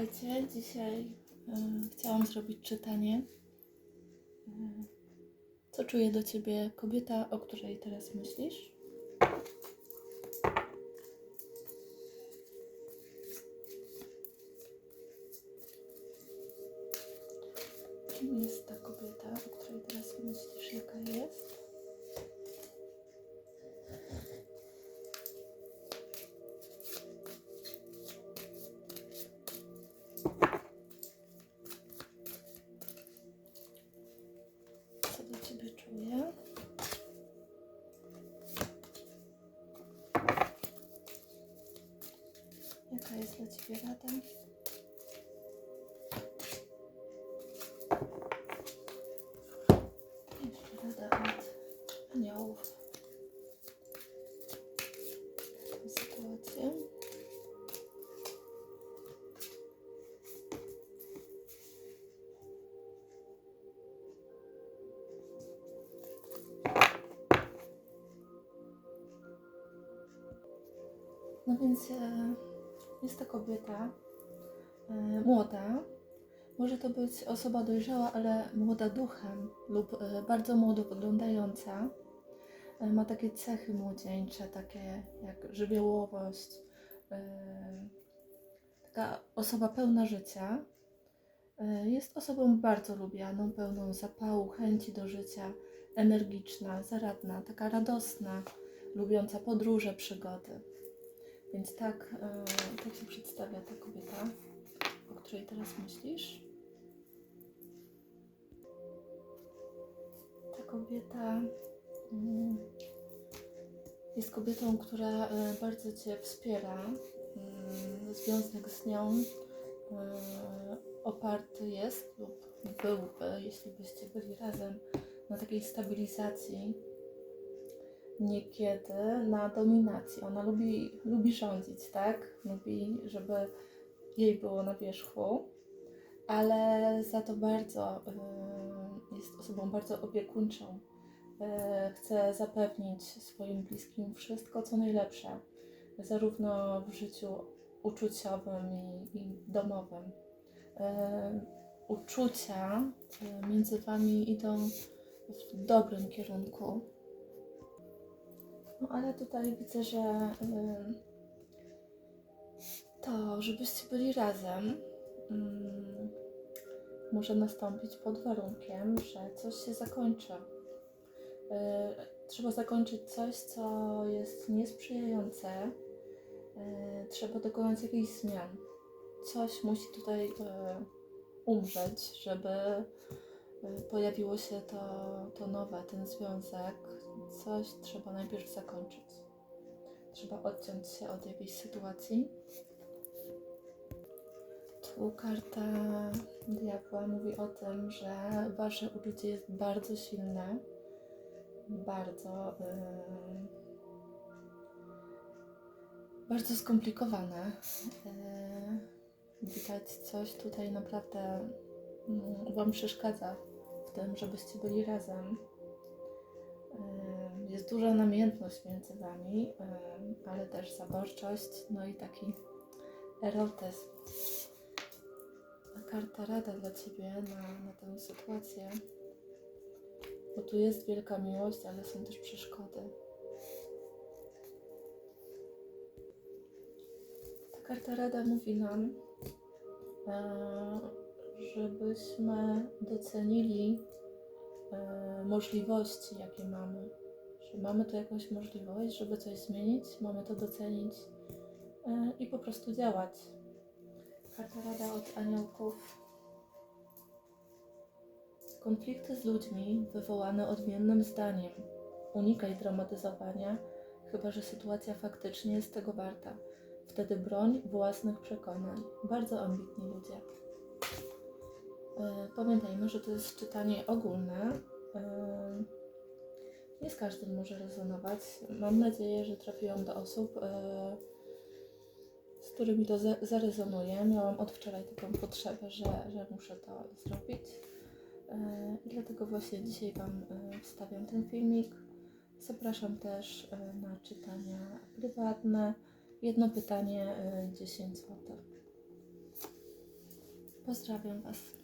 Witajcie. Dzisiaj e, chciałam zrobić czytanie. E, co czuje do ciebie kobieta, o której teraz myślisz? Kim jest ta kobieta, o której teraz myślisz? Jaka jest? Jaka jest dla ciebie rada? Jeszcze rada od aniołów. No więc e, jest to kobieta e, młoda. Może to być osoba dojrzała, ale młoda duchem lub e, bardzo młodo wyglądająca. E, ma takie cechy młodzieńcze, takie jak żywiołowość. Taka osoba pełna życia. Jest osobą bardzo lubianą, pełną zapału, chęci do życia, energiczna, zaradna, taka radosna, lubiąca podróże, przygody. Więc tak, e, tak się przedstawia ta kobieta, o której teraz myślisz. Ta kobieta mm, jest kobietą, która e, bardzo Cię wspiera. Mm, Związek z nią e, oparty jest lub byłby, jeśli byście byli razem, na takiej stabilizacji niekiedy na dominacji. Ona lubi, lubi rządzić, tak? Lubi, żeby jej było na wierzchu, ale za to bardzo y, jest osobą bardzo opiekuńczą. Y, chce zapewnić swoim bliskim wszystko, co najlepsze, zarówno w życiu uczuciowym i, i domowym. Y, uczucia między Wami idą w dobrym kierunku. No ale tutaj widzę, że to, żebyście byli razem, może nastąpić pod warunkiem, że coś się zakończy. Yy, trzeba zakończyć coś, co jest niesprzyjające. Yy, trzeba dokonać jakichś zmian. Coś musi tutaj yy, umrzeć, żeby pojawiło się to, to nowe, ten związek. Coś trzeba najpierw zakończyć. Trzeba odciąć się od jakiejś sytuacji. Tu karta diabła mówi o tym, że wasze uczucie jest bardzo silne, bardzo, ym, bardzo skomplikowane. Yy, widać coś tutaj naprawdę mm, wam przeszkadza w tym, żebyście byli razem. Ym, Jest duża namiętność między wami, ym, ale też zaborczość, no i taki erotyzm. Karta rada dla ciebie na, na tę sytuację. Bo tu jest wielka miłość, ale są też przeszkody. Ta karta rada mówi nam, e, żebyśmy docenili e, możliwości, jakie mamy. Mamy tu jakąś możliwość, żeby coś zmienić, mamy to docenić e, i po prostu działać. Karta rada od aniołków. Konflikty z ludźmi wywołane odmiennym zdaniem. Unikaj dramatyzowania, chyba że sytuacja faktycznie jest tego warta. Wtedy broń własnych przekonań. Bardzo ambitni ludzie. E, Pamiętajmy, że to jest czytanie ogólne. Z każdym może rezonować. Mam nadzieję, że trafiłam do osób, e, z którymi to za- zarezonuje. Miałam od wczoraj taką potrzebę, że, że muszę to zrobić. E, I dlatego właśnie dzisiaj Wam e, wstawiam ten filmik. Zapraszam też na czytania prywatne. Jedno pytanie, e, 10 zł. Pozdrawiam Was.